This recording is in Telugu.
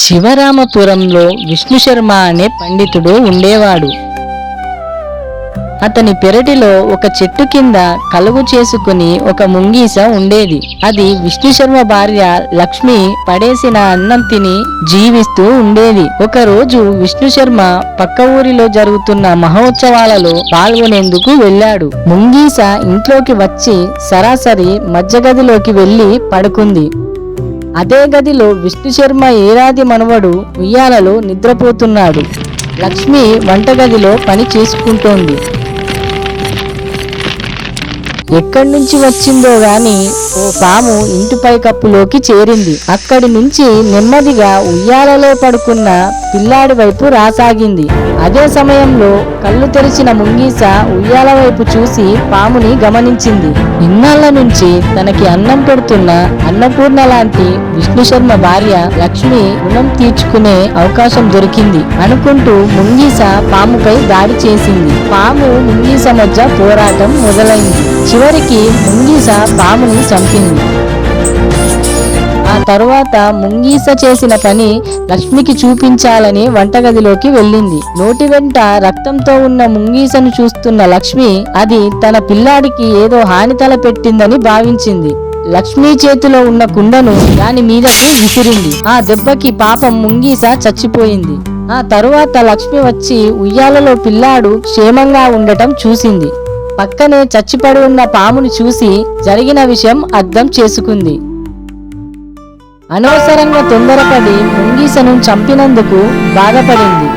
శివరామపురంలో విష్ణు శర్మ అనే పండితుడు ఉండేవాడు. అతని పెరటిలో ఒక చెట్టు కింద కలుగు చేసుకుని ఒక ముంగీస ఉండేది. అది విష్ణు శర్మ భార్య లక్ష్మి పడేసిన అన్నం తిని జీవిస్తూ ఉండేది. ఒక రోజు విష్ణు శర్మ పక్క ఊరిలో జరుగుతున్న మహోత్సవాలలో పాల్గొనేందుకు వెళ్ళాడు. ముంగీస ఇంట్లోకి వచ్చి సరాసరి మధ్యగదిలోకి వెళ్ళి పడుకుంది. అదే గదిలో విష్ణు శర్మ ఏడాది మనవడు ఉయ్యాలలో నిద్రపోతున్నాడు. లక్ష్మి వంటగదిలో పని చేసుకుంటోంది. ఎక్కడి నుంచి వచ్చిందో గాని ఓ పాము ఇంటిపై కప్పులోకి చేరింది. అక్కడి నుంచి నెమ్మదిగా ఉయ్యాలలో పడుకున్న పిల్లాడి వైపు రాసాగింది. అదే సమయంలో కళ్ళు తెరిచిన ముంగీస ఉయ్యాల వైపు చూసి పాముని గమనించింది. ఇన్నాళ్ళ నుంచి తనకి అన్నం పెడుతున్న అన్నపూర్ణ లాంటి విష్ణు శర్మ భార్య లక్ష్మి రుణం తీర్చుకునే అవకాశం దొరికింది అనుకుంటూ ముంగీస పాముపై దాడి చేసింది. పాము ముంగీస మధ్య పోరాటం మొదలైంది. చివరికి ముంగీస పాముని చంపింది. ఆ తరువాత ముంగీస చేసిన పని లక్ష్మికి చూపించాలని వంటగదిలోకి వెళ్ళింది. నోటి వెంట రక్తంతో ఉన్న ముంగీసను చూస్తున్న లక్ష్మి అది తన పిల్లాడికి ఏదో హాని తలపెట్టిందని భావించింది. లక్ష్మి చేతిలో ఉన్న కుండను దాని మీదకి విసిరింది. ఆ దెబ్బకి పాపం ముంగీస చచ్చిపోయింది. ఆ తరువాత లక్ష్మి వచ్చి ఉయ్యాలలో పిల్లాడు క్షేమంగా ఉండటం చూసింది. పక్కనే చచ్చిపడి ఉన్న పామును చూసి జరిగిన విషయం అర్థం చేసుకుంది. అనవసరంగా తొందరపడి ముంగీసను చంపినందుకు బాధపడింది.